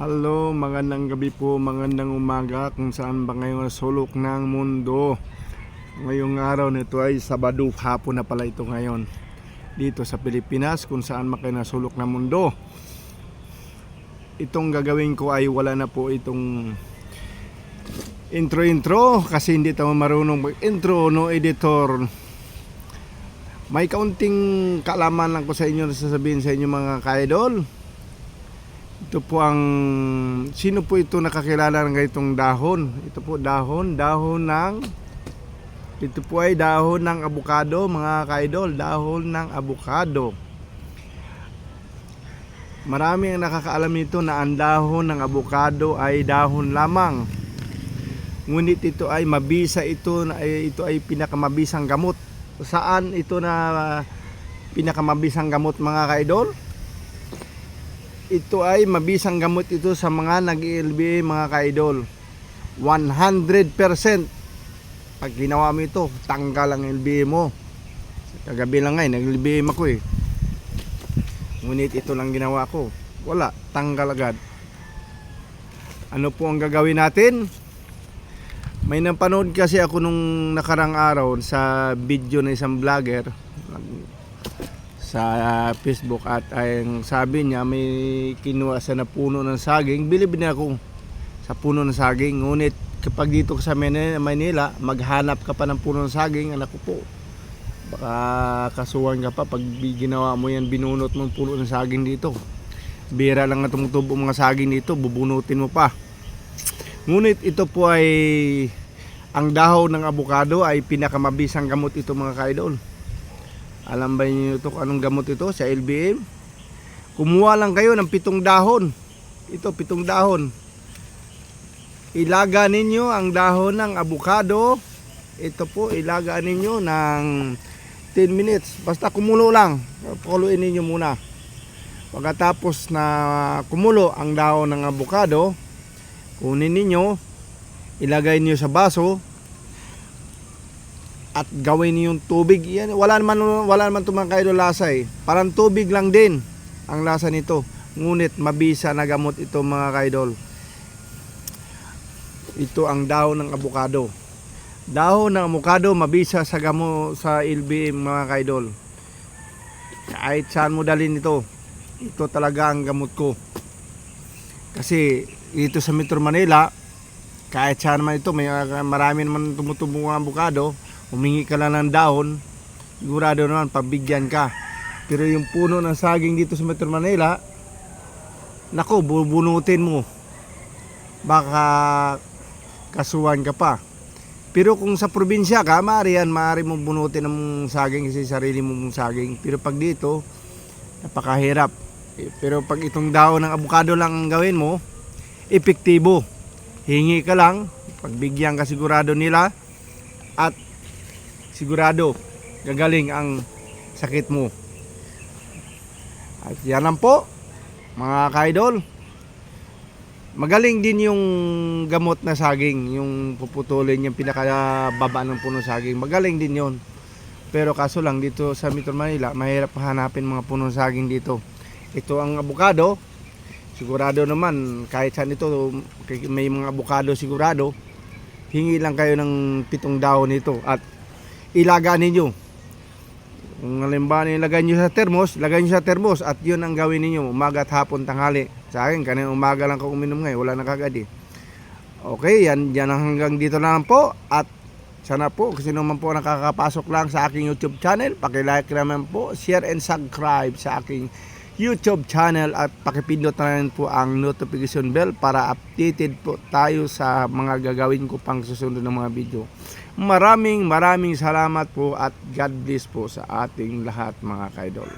Hello, magandang gabi po, magandang umaga kung saan ba ngayon sulok ng mundo. Ngayong araw nito ay Sabado, hapon na pala ito ngayon. Dito sa Pilipinas kung saan makinasulok ng mundo. Itong gagawin ko ay wala na po itong intro-intro kasi hindi tayo marunong mag-intro no editor. May kaunting kaalaman lang ko sa inyo na sasabihin sa inyo mga ka-idol. Ito po ang sino po ito nakakilala ng ganitong dahon? Ito po dahon, dahon ng ito po ay dahon ng abukado, mga kaidol, dahon ng abukado. Marami ang nakakaalam nito na ang dahon ng abukado ay dahon lamang. Ngunit ito ay mabisa ito ay ito ay pinakamabisang gamot. Saan ito na pinakamabisang gamot mga kaidol? Ito ay mabisang gamot ito sa mga nag-LBA mga ka-idol. 100% pag ginawa mo ito tanggal ang LBA mo. Kagabi lang nga eh nag-LBA ako eh. Ngunit ito lang ginawa ko. Wala tanggal agad. Ano po ang gagawin natin? May napanood kasi ako nung nakarang araw sa video ng isang vlogger sa Facebook at ang sabi niya may kinuha sa na puno ng saging. Bilib na ako sa puno ng saging. Ngunit kapag dito sa Manila maghanap ka pa ng puno ng saging anak ko po baka kasuhan ka pa pag ginawa mo yan binunot mo puno ng saging dito. Bira lang na tumutubo mga saging dito bubunutin mo pa. Ngunit ito po ay ang dahon ng abukado ay pinakamabisang gamot ito mga kaidol alam ba niyo ito anong gamot ito sa LBM? Kumuha lang kayo ng pitong dahon. Ito, pitong dahon. Ilaga ninyo ang dahon ng abukado. Ito po, ilaga ninyo ng 10 minutes. Basta kumulo lang. Pakuluin ninyo muna. Pagkatapos na kumulo ang dahon ng abukado, kunin ninyo, ilagay niyo sa baso, at gawin yung tubig. Yan wala naman wala naman tumang lasa eh. Parang tubig lang din ang lasa nito. Ngunit mabisa na gamot ito mga kaidol. Ito ang dahon ng abukado dahon ng abukado mabisa sa gamo sa LBM mga kaidol. Kahit saan mo dalhin ito ito talaga ang gamot ko. Kasi dito sa Metro Manila kahit saan man ito may marami naman tumutubong ang abukado humingi ka lang ng dahon, sigurado naman pabigyan ka. Pero yung puno ng saging dito sa Metro Manila, nako, bubunutin mo. Baka kasuhan ka pa. Pero kung sa probinsya ka, maaari yan, maaari mong bunutin ng saging kasi sarili mong saging. Pero pag dito, napakahirap. Eh, Pero pag itong dahon ng abukado lang ang gawin mo, epektibo. Hingi ka lang, pagbigyan ka sigurado nila, at sigurado gagaling ang sakit mo. At yan lang po, mga kaidol. Magaling din yung gamot na saging, yung puputulin yung pinakababa ng puno saging. Magaling din yon. Pero kaso lang dito sa Metro Manila, mahirap hanapin mga puno saging dito. Ito ang abukado. Sigurado naman, kahit saan ito, may mga abukado sigurado. Hingi lang kayo ng pitong dahon nito at ilaga ninyo. Kung halimbawa nilagay nyo sa termos, lagay nyo sa termos at yun ang gawin ninyo, umaga at hapon, tanghali. Sa akin, kanina umaga lang ako uminom ngayon, wala na kagad eh. Okay, yan, yan ang hanggang dito lang po at sana po, kasi naman po nakakapasok lang sa aking YouTube channel, pakilike naman po, share and subscribe sa aking YouTube channel at pakipindot na rin po ang notification bell para updated po tayo sa mga gagawin ko pang susunod ng mga video. Maraming maraming salamat po at God bless po sa ating lahat mga kaidol.